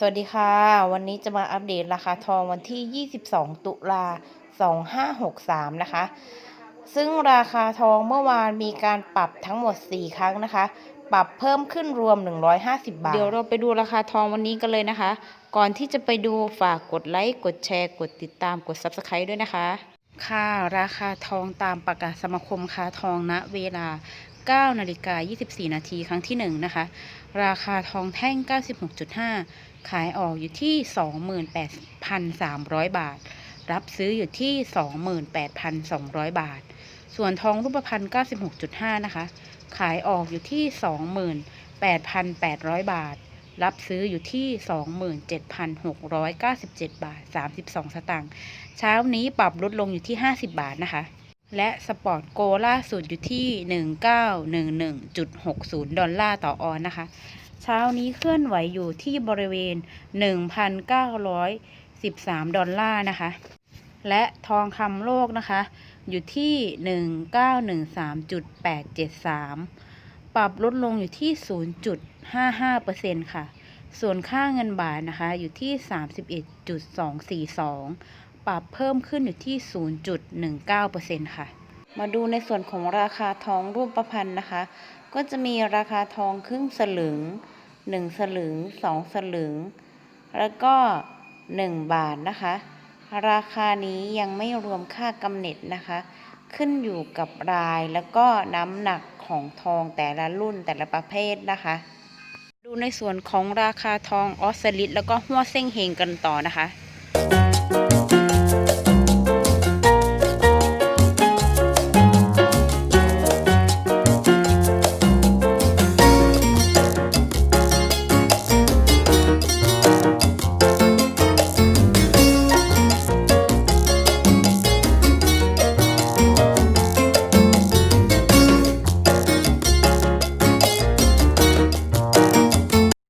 สวัสดีค่ะ วันนี้จะมาอัปเดตราคาทองวันที่ 22 ตุลา 2563 นะคะ ซึ่งราคาทองเมื่อวานมีการปรับทั้งหมด 4 ครั้งนะคะ ปรับเพิ่มขึ้นรวม 150 บาท เดี๋ยวเราไปดูราคาทองวันนี้กันเลยนะคะ ก่อนที่จะไปดูฝากกดไลค์ กดแชร์ กดติดตาม กด Subscribe ด้วยนะคะ ค่ะ ราคาทองตามประกาศสมาคมค้าทองณเวลา 9นาฬิกา24 นาทีครั้งที่ 1 นะคะ ราคาทองแท่ง 96.5 ขายออกอยู่ที่ 28,300 บาท รับซื้ออยู่ที่ 28,200 บาท ส่วนทองรูปพรรณ96.5 นะคะ ขายออกอยู่ที่ 28,800 บาท รับซื้ออยู่ที่ 27,697 บาท 32 สตางค์ เช้านี้ปรับลดลงอยู่ที่ 50 บาทนะคะ และสปอร์ตโกล่าสุดอยู่ที่ 1911.60 ดอลลาร์ต่อออนนะคะ เช้านี้เคลื่อนไหวอยู่ที่บริเวณ 1,913 ดอลลาร์นะคะ และทองคำโลกนะคะ อยู่ที่ 1913.873 ปรับลดลงอยู่ที่ 0.55%ค่ะ ส่วนค่าเงินบาทนะคะอยู่ที่ 31.242 ปรับเพิ่มขึ้นอยู่ที่ 0.19%ค่ะ มาดูในส่วนของราคาทองรูปประพันธ์นะคะ ก็จะมีราคาทองครึ่งสลึง 1 สลึง 2 สลึง แล้วก็ 1 บาทนะคะ ราคานี้ยังไม่รวมค่ากำเนิดนะคะ ขึ้นอยู่กับรายแล้วก็น้ำหนักของทองแต่ละรุ่นแต่ละประเภทนะคะดูในส่วนของราคาทองออสซิลิตแล้วก็หัวเส้งเฮงกันต่อนะคะ